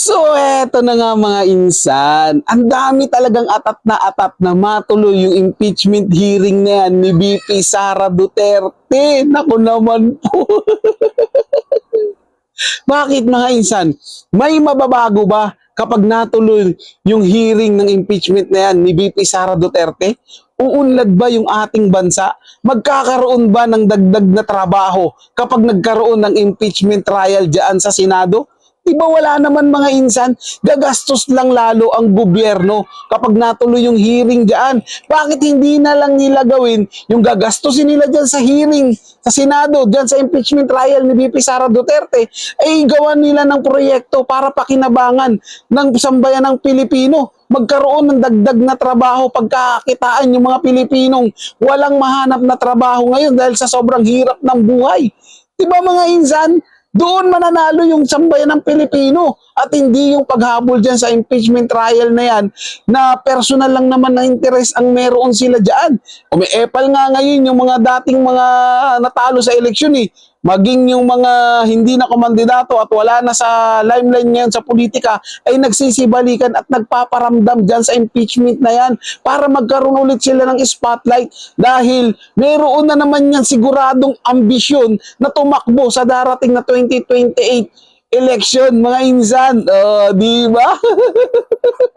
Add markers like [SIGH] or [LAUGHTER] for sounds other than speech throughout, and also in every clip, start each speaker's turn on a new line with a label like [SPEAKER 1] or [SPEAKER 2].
[SPEAKER 1] So, eto na nga mga insan. Ang dami talagang atat na atat na matuloy yung impeachment hearing na yan ni VP Sara Duterte. Naku naman po. [LAUGHS] Bakit mga insan? May mababago ba kapag natuloy yung hearing ng impeachment na yan ni VP Sara Duterte? Uunlad ba yung ating bansa? Magkakaroon ba ng dagdag na trabaho kapag nagkaroon ng impeachment trial dyan sa Senado? Diba wala naman mga insan, gagastos lang lalo ang gobyerno kapag natuloy yung hearing dyan. Bakit hindi na lang nila gawin yung gagastusin nila dyan sa hearing sa Senado, dyan sa impeachment trial ni VP Sara Duterte, ay gawan nila ng proyekto para pakinabangan ng sambayan ng Pilipino. Magkaroon ng dagdag na trabaho pagkakakitaan yung mga Pilipinong walang mahanap na trabaho ngayon dahil sa sobrang hirap ng buhay. Diba mga insan? Doon mananalo yung sambayan ng Pilipino at hindi yung paghabol dyan sa impeachment trial na yan na personal lang naman na interest ang meron sila dyan. Umiepal nga ngayon yung mga dating mga natalo sa eleksyon eh. Maging yung mga hindi na kumandidato at wala na sa limelight ngayon sa politika ay nagsisibalikan at nagpaparamdam dyan sa impeachment na yan para magkaroon ulit sila ng spotlight dahil meron na naman yan siguradong ambisyon na tumakbo sa darating na 2028 election, mga insan. Oh, di ba? [LAUGHS]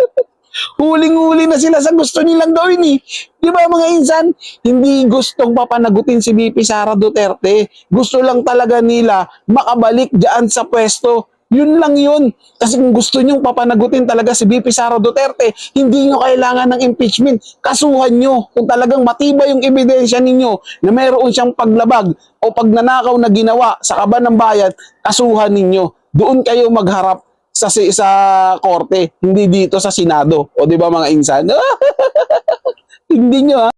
[SPEAKER 1] Huling-huli na sila sa gusto nilang gawin eh. Di ba mga insan? Hindi gustong papanagutin si BP Sara Duterte. Gusto lang talaga nila makabalik dyan sa pwesto. Yun lang yun. Kasi kung gusto nyong papanagutin talaga si BP Sara Duterte, hindi nyo kailangan ng impeachment. Kasuhan nyo kung talagang matibay yung ebidensya ninyo na mayroon siyang paglabag o pagnanakaw na ginawa sa kaban ng bayan, kasuhan ninyo. Doon kayo magharap sa sa korte, hindi dito sa Senado. O di ba mga insan? [LAUGHS] hindi nyo ha?